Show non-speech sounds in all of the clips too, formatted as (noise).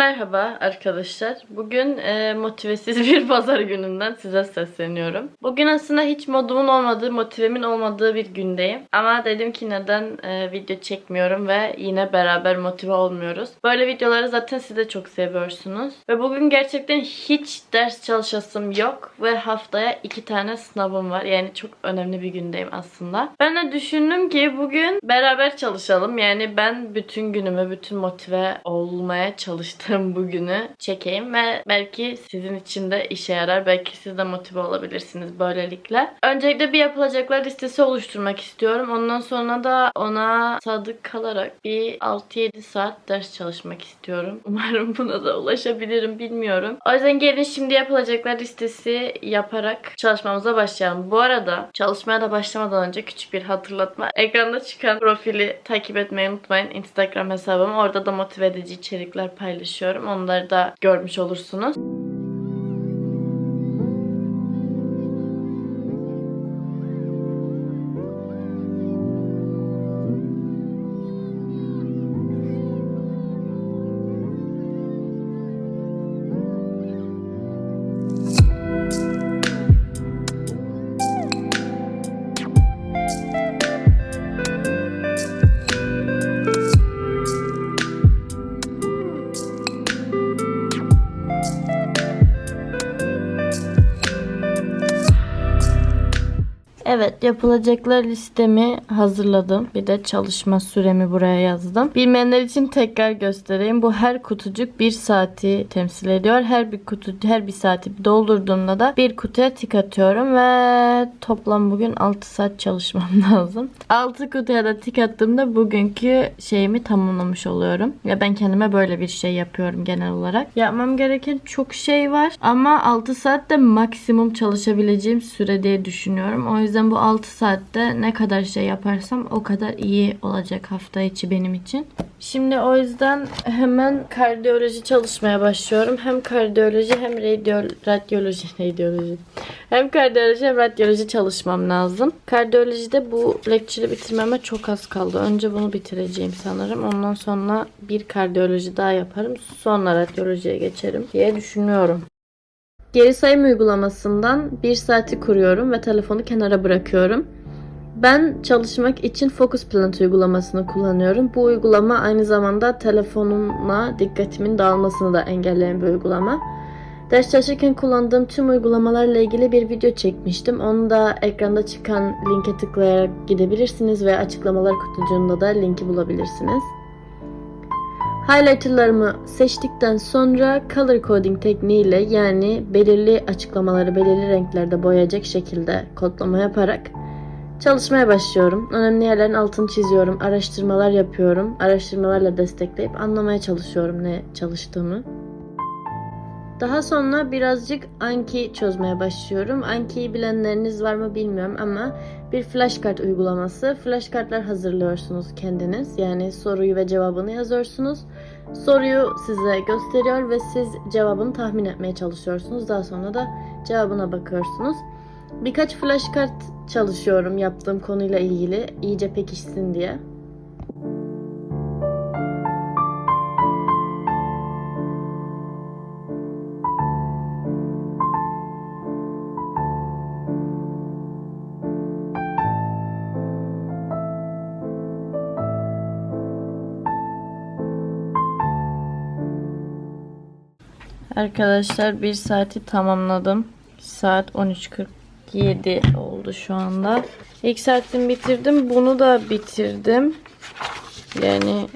merhaba arkadaşlar. Bugün e, motivesiz (laughs) bir pazar gününden size sesleniyorum. Bugün aslında hiç modumun olmadığı, motivemin olmadığı bir gündeyim. Ama dedim ki neden e, video çekmiyorum ve yine beraber motive olmuyoruz. Böyle videoları zaten siz de çok seviyorsunuz. Ve bugün gerçekten hiç ders çalışasım yok ve haftaya iki tane sınavım var. Yani çok önemli bir gündeyim aslında. Ben de düşündüm ki bugün beraber çalışalım. Yani ben bütün günümü, bütün motive olmaya çalıştığım bugünü çekeyim ve belki sizin için de işe yarar. Belki siz de motive olabilirsiniz böylelikle. Öncelikle bir yapılacaklar listesi oluşturmak istiyorum. Ondan sonra da ona sadık kalarak bir 6-7 saat ders çalışmak istiyorum. (laughs) Umarım buna da ulaşabilirim bilmiyorum. O yüzden gelin şimdi yapılacaklar listesi yaparak çalışmamıza başlayalım. Bu arada çalışmaya da başlamadan önce küçük bir hatırlatma. Ekranda çıkan profili takip etmeyi unutmayın. Instagram hesabım. Orada da motive edici içerikler paylaşıyorum. Onları da görmüş olursunuz. Evet yapılacaklar listemi hazırladım. Bir de çalışma süremi buraya yazdım. Bilmeyenler için tekrar göstereyim. Bu her kutucuk bir saati temsil ediyor. Her bir kutu her bir saati doldurduğumda da bir kutuya tik atıyorum ve toplam bugün 6 saat çalışmam (laughs) lazım. 6 kutuya da tik attığımda bugünkü şeyimi tamamlamış oluyorum. Ya ben kendime böyle bir şey yapıyorum genel olarak. Yapmam gereken çok şey var ama 6 saat de maksimum çalışabileceğim süre diye düşünüyorum. O yüzden bu 6 saatte ne kadar şey yaparsam o kadar iyi olacak hafta içi benim için. Şimdi o yüzden hemen kardiyoloji çalışmaya başlıyorum. Hem kardiyoloji hem radyo, radyoloji, (laughs) radyoloji. Hem kardiyoloji hem radyoloji çalışmam lazım. Kardiyolojide bu lecture'ı bitirmeme çok az kaldı. Önce bunu bitireceğim sanırım. Ondan sonra bir kardiyoloji daha yaparım. Sonra radyolojiye geçerim diye düşünüyorum. Geri sayım uygulamasından bir saati kuruyorum ve telefonu kenara bırakıyorum. Ben çalışmak için Focus Plant uygulamasını kullanıyorum. Bu uygulama aynı zamanda telefonuma dikkatimin dağılmasını da engelleyen bir uygulama. Ders çalışırken kullandığım tüm uygulamalarla ilgili bir video çekmiştim. Onu da ekranda çıkan linke tıklayarak gidebilirsiniz ve açıklamalar kutucuğunda da linki bulabilirsiniz. Highlighter'larımı seçtikten sonra color coding tekniğiyle yani belirli açıklamaları belirli renklerde boyayacak şekilde kodlama yaparak çalışmaya başlıyorum. Önemli yerlerin altını çiziyorum, araştırmalar yapıyorum. Araştırmalarla destekleyip anlamaya çalışıyorum ne çalıştığımı. Daha sonra birazcık Anki çözmeye başlıyorum. Anki'yi bilenleriniz var mı bilmiyorum ama bir flashcard uygulaması. Flashcardlar hazırlıyorsunuz kendiniz. Yani soruyu ve cevabını yazıyorsunuz. Soruyu size gösteriyor ve siz cevabını tahmin etmeye çalışıyorsunuz. Daha sonra da cevabına bakıyorsunuz. Birkaç flashcard çalışıyorum yaptığım konuyla ilgili iyice pekişsin diye. Arkadaşlar bir saati tamamladım. Saat 13.47 oldu şu anda. İlk saatimi bitirdim. Bunu da bitirdim. Yani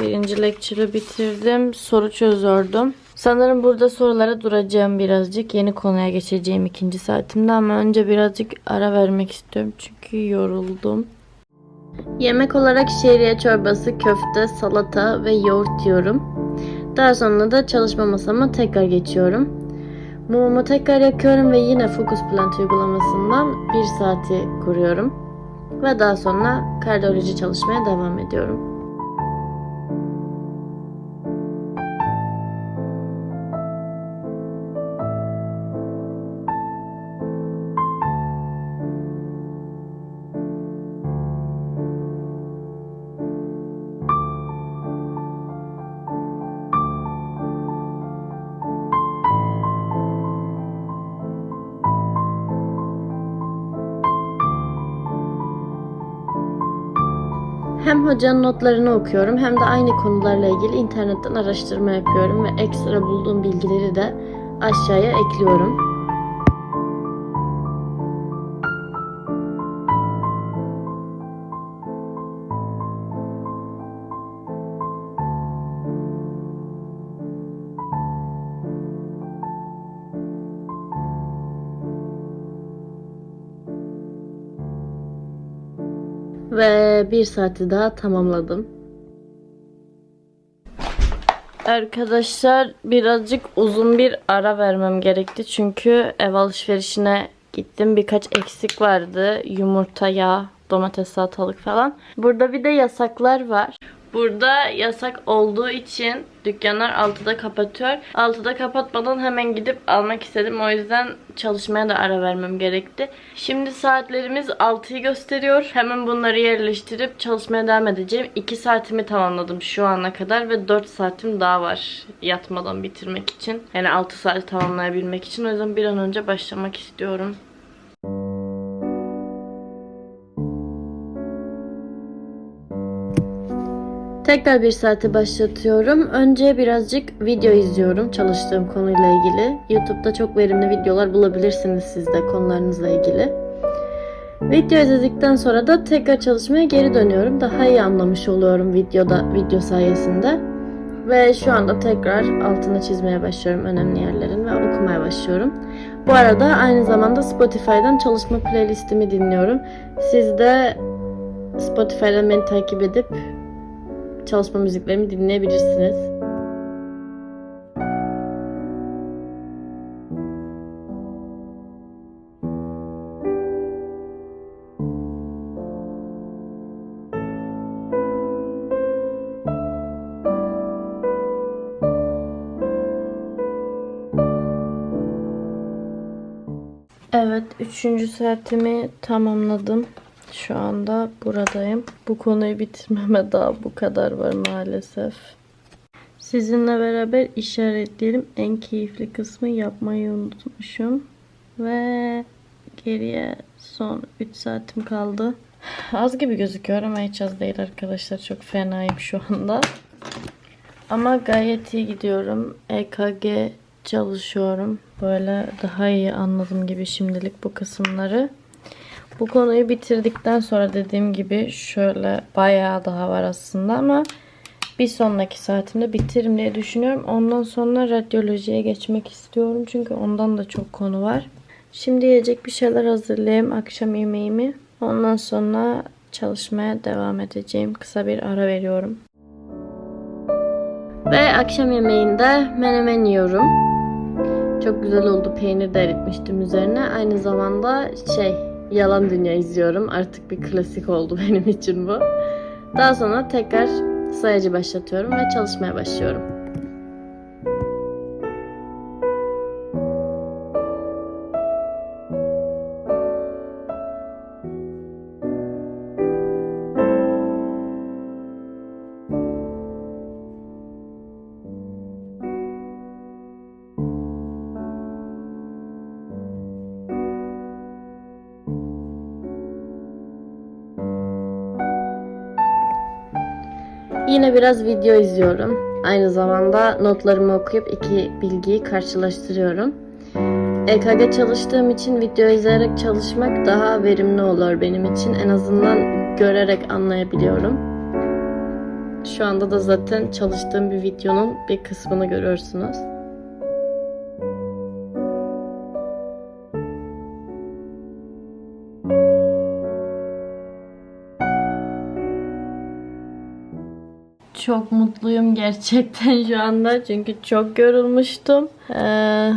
birinci lecture'ı bitirdim. Soru çözüyordum. Sanırım burada sorulara duracağım birazcık. Yeni konuya geçeceğim ikinci saatimde ama önce birazcık ara vermek istiyorum. Çünkü yoruldum. Yemek olarak şehriye çorbası, köfte, salata ve yoğurt yiyorum. Daha sonra da çalışma masama tekrar geçiyorum. Mumumu tekrar yakıyorum ve yine Focus Plant uygulamasından bir saati kuruyorum. Ve daha sonra kardiyoloji çalışmaya devam ediyorum. Hem hocanın notlarını okuyorum hem de aynı konularla ilgili internetten araştırma yapıyorum ve ekstra bulduğum bilgileri de aşağıya ekliyorum. Ve bir saati daha tamamladım. Arkadaşlar birazcık uzun bir ara vermem gerekti. Çünkü ev alışverişine gittim. Birkaç eksik vardı. Yumurta, yağ, domates, salatalık falan. Burada bir de yasaklar var. Burada yasak olduğu için dükkanlar 6'da kapatıyor. 6'da kapatmadan hemen gidip almak istedim. O yüzden çalışmaya da ara vermem gerekti. Şimdi saatlerimiz 6'yı gösteriyor. Hemen bunları yerleştirip çalışmaya devam edeceğim. 2 saatimi tamamladım şu ana kadar ve 4 saatim daha var yatmadan bitirmek için. Yani 6 saati tamamlayabilmek için. O yüzden bir an önce başlamak istiyorum. Tekrar bir saati başlatıyorum. Önce birazcık video izliyorum çalıştığım konuyla ilgili. YouTube'da çok verimli videolar bulabilirsiniz siz de konularınızla ilgili. Video izledikten sonra da tekrar çalışmaya geri dönüyorum. Daha iyi anlamış oluyorum videoda video sayesinde. Ve şu anda tekrar altını çizmeye başlıyorum önemli yerlerin ve okumaya başlıyorum. Bu arada aynı zamanda Spotify'dan çalışma playlistimi dinliyorum. Siz de Spotify'dan beni takip edip çalışma müziklerimi dinleyebilirsiniz. Evet, üçüncü saatimi tamamladım. Şu anda buradayım. Bu konuyu bitirmeme (laughs) daha bu kadar var maalesef. Sizinle beraber işaretleyelim. En keyifli kısmı yapmayı unutmuşum. Ve geriye son 3 saatim kaldı. (sighs) Az gibi gözüküyor ama hiç az değil arkadaşlar. Çok fenayım şu anda. Ama gayet iyi gidiyorum. EKG çalışıyorum. Böyle daha iyi anladım gibi şimdilik bu kısımları. Bu konuyu bitirdikten sonra dediğim gibi şöyle bayağı daha var aslında ama bir sonraki saatimde bitiririm diye düşünüyorum. Ondan sonra radyolojiye geçmek istiyorum. Çünkü ondan da çok konu var. Şimdi yiyecek bir şeyler hazırlayayım. Akşam yemeğimi. Ondan sonra çalışmaya devam edeceğim. Kısa bir ara veriyorum. Ve akşam yemeğinde menemen yiyorum. Çok güzel oldu. Peynir de eritmiştim üzerine. Aynı zamanda şey Yalan Dünya izliyorum. Artık bir klasik oldu (laughs) benim için bu. Daha sonra tekrar sayacı başlatıyorum ve çalışmaya başlıyorum. Yine biraz video izliyorum. Aynı zamanda notlarımı okuyup iki bilgiyi karşılaştırıyorum. EKG çalıştığım için video izleyerek çalışmak daha verimli olur benim için. En azından görerek anlayabiliyorum. Şu anda da zaten çalıştığım bir videonun bir kısmını görüyorsunuz. Çok mutluyum gerçekten şu anda çünkü çok yorulmuştum. Ee,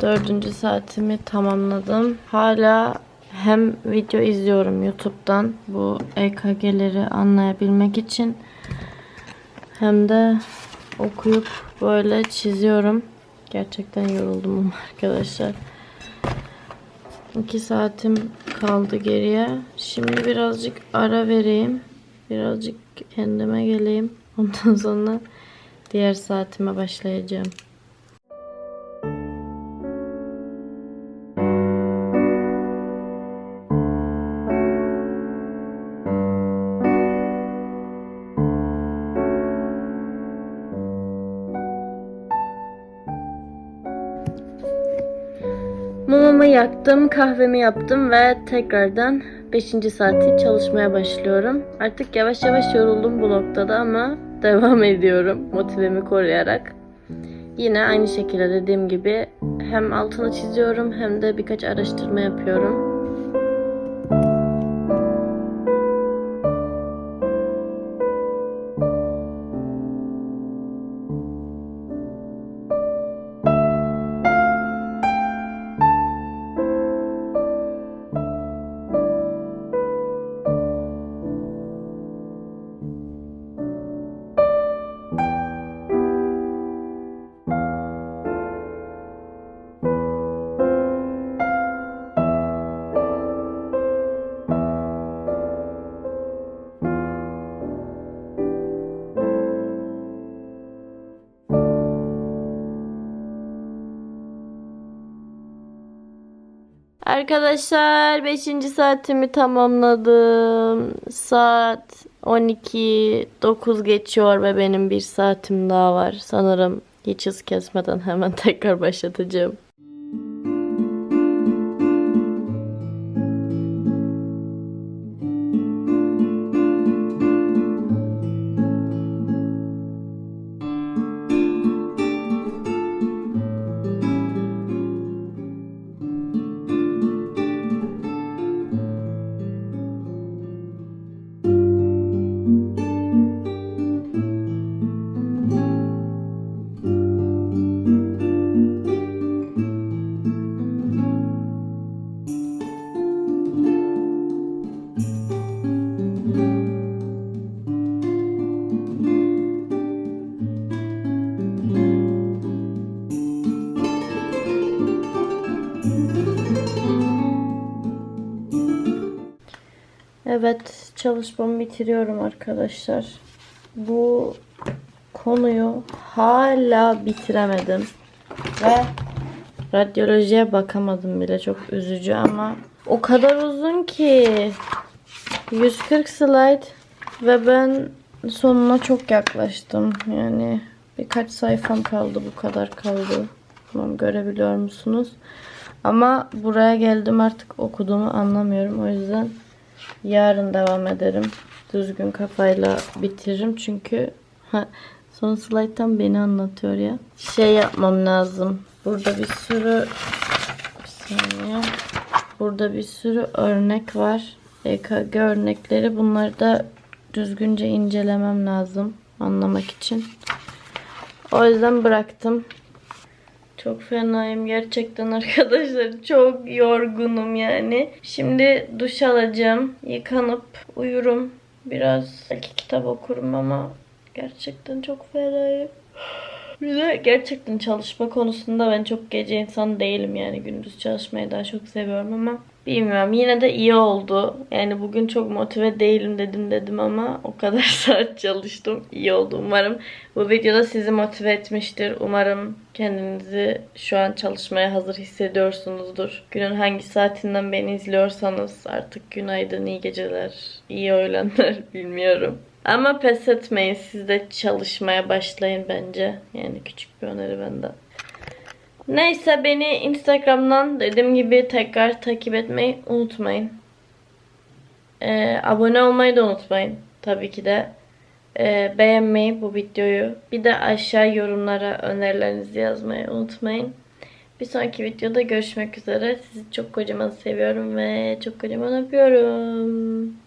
dördüncü saatimi tamamladım. Hala hem video izliyorum YouTube'dan bu EKG'leri anlayabilmek için hem de okuyup böyle çiziyorum. Gerçekten yoruldum arkadaşlar. 2 saatim kaldı geriye. Şimdi birazcık ara vereyim. Birazcık kendime geleyim. Ondan sonra diğer saatime başlayacağım. Mumumu yaktım, kahvemi yaptım ve tekrardan 5. saati çalışmaya başlıyorum. Artık yavaş yavaş yoruldum bu noktada ama devam ediyorum motivemi koruyarak. Yine aynı şekilde dediğim gibi hem altını çiziyorum hem de birkaç araştırma yapıyorum. Arkadaşlar 5. saatimi tamamladım. Saat 12 9 geçiyor ve benim bir saatim daha var. Sanırım hiç hız kesmeden hemen (laughs) tekrar başlatacağım. Evet, çalışmamı bitiriyorum arkadaşlar. Bu konuyu hala bitiremedim. Ve radyolojiye bakamadım bile. Çok üzücü ama o kadar uzun ki 140 slide ve ben sonuna çok yaklaştım. Yani birkaç sayfam kaldı. Bu kadar kaldı. Tamam görebiliyor musunuz? Ama buraya geldim artık okuduğumu anlamıyorum. O yüzden Yarın devam ederim. Düzgün kafayla bitiririm çünkü son slayttan beni anlatıyor ya. Şey yapmam lazım. Burada bir sürü bir saniye. Burada bir sürü örnek var. EKG örnekleri. Bunları da düzgünce incelemem lazım anlamak için. O yüzden bıraktım. Çok fenayım gerçekten arkadaşlar. Çok yorgunum yani. Şimdi duş alacağım. Yıkanıp uyurum. Biraz belki kitap okurum ama gerçekten çok fenayım. Bir gerçekten çalışma konusunda ben çok gece insan değilim yani gündüz çalışmayı daha çok seviyorum ama bilmiyorum yine de iyi oldu. Yani bugün çok motive değilim dedim dedim ama o kadar (laughs) saat çalıştım. İyi oldu umarım. Bu videoda sizi motive etmiştir. Umarım kendinizi şu an çalışmaya hazır hissediyorsunuzdur. Günün hangi saatinden beni izliyorsanız artık günaydın, iyi geceler, iyi öğlenler (laughs) bilmiyorum. Ama pes etmeyin. Siz de çalışmaya başlayın bence. Yani küçük bir öneri benden. Neyse beni Instagram'dan dediğim gibi tekrar takip etmeyi unutmayın. Ee, abone olmayı da unutmayın. Tabii ki de. Ee, beğenmeyi bu videoyu. Bir de aşağı yorumlara önerilerinizi yazmayı unutmayın. Bir sonraki videoda görüşmek üzere. Sizi çok kocaman seviyorum ve çok kocaman öpüyorum.